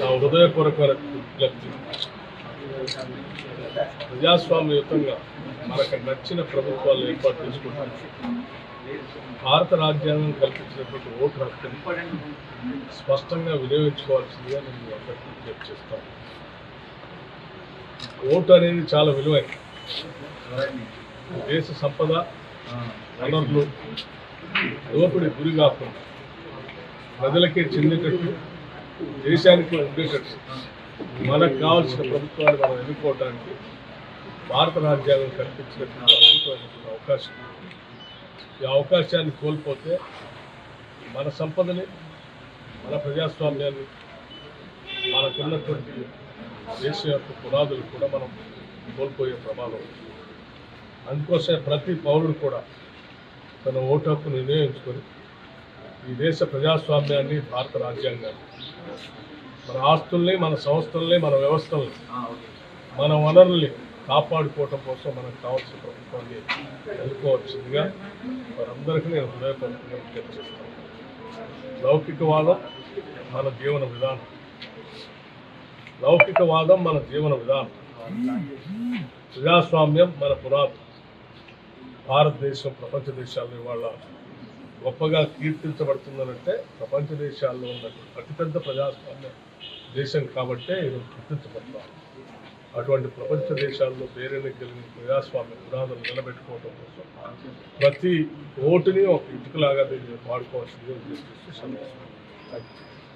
నా హృదయపూర్వకమైన విజ్ఞప్తి. ప్రజాస్వామ్యయుతంగా మనకు నచ్చిన ప్రభుత్వాలు ఏర్పాటు చేసుకుంటాం భారత రాజ్యాంగం కల్పించినటువంటి ఓటు హక్కుని స్పష్టంగా వినియోగించుకోవాల్సిందిగా నేను అందరికీ విజ్ఞప్తి చేస్తాను. ఓటు అనేది చాలా విలువైనది దేశ సంపద వనరులు దోపిడి గురి కాకుండా ప్రజలకే చెందేటట్టు దేశానికి ఉండేటట్టు మనకు కావాల్సిన ప్రభుత్వాన్ని మనం ఎన్నుకోవడానికి భారత రాజ్యాంగం కల్పించినటువంటి అవకాశం. ఈ అవకాశాన్ని కోల్పోతే మన సంపదని మన ప్రజాస్వామ్యాన్ని మనకున్నటువంటి దేశం యొక్క పునాదులు కూడా మనం కోల్పోయే ప్రమాదం అందుకోసమే ప్రతి పౌరుడు కూడా తన ఓటు హక్కును వినియోగించుకొని ఈ దేశ ప్రజాస్వామ్యాన్ని భారత రాజ్యాంగాన్ని మన ఆస్తుల్ని మన సంస్థల్ని మన వ్యవస్థల్ని మన వనరుల్ని కాపాడుకోవటం కోసం మనకు కావాల్సిన ప్రభుత్వాన్ని ఎన్నుకోవాల్సిందిగా వారందరికీ నేను హృదయపూర్వకంగా లౌకికవాదం మన జీవన విధానం. లౌకికవాదం మన జీవన విధానం. ప్రజాస్వామ్యం మన పురాతన. భారతదేశం ప్రపంచ దేశాల్లో ఇవాళ గొప్పగా కీర్తించబడుతుందనంటే ప్రపంచ దేశాల్లో ఉన్నటువంటి అతిపెద్ద ప్రజాస్వామ్య దేశం కాబట్టే ఈరోజు గుర్తించబడతాం అటువంటి ప్రపంచ దేశాల్లో పేరుని కలిగిన ప్రజాస్వామ్య పునాదులు నిలబెట్టుకోవడం కోసం ప్రతి ఓటుని ఒక ఇటుకలాగా దీన్ని వాడుకోవాల్సిందిగా చేస్తూ సందేశం థ్యాంక్ యూ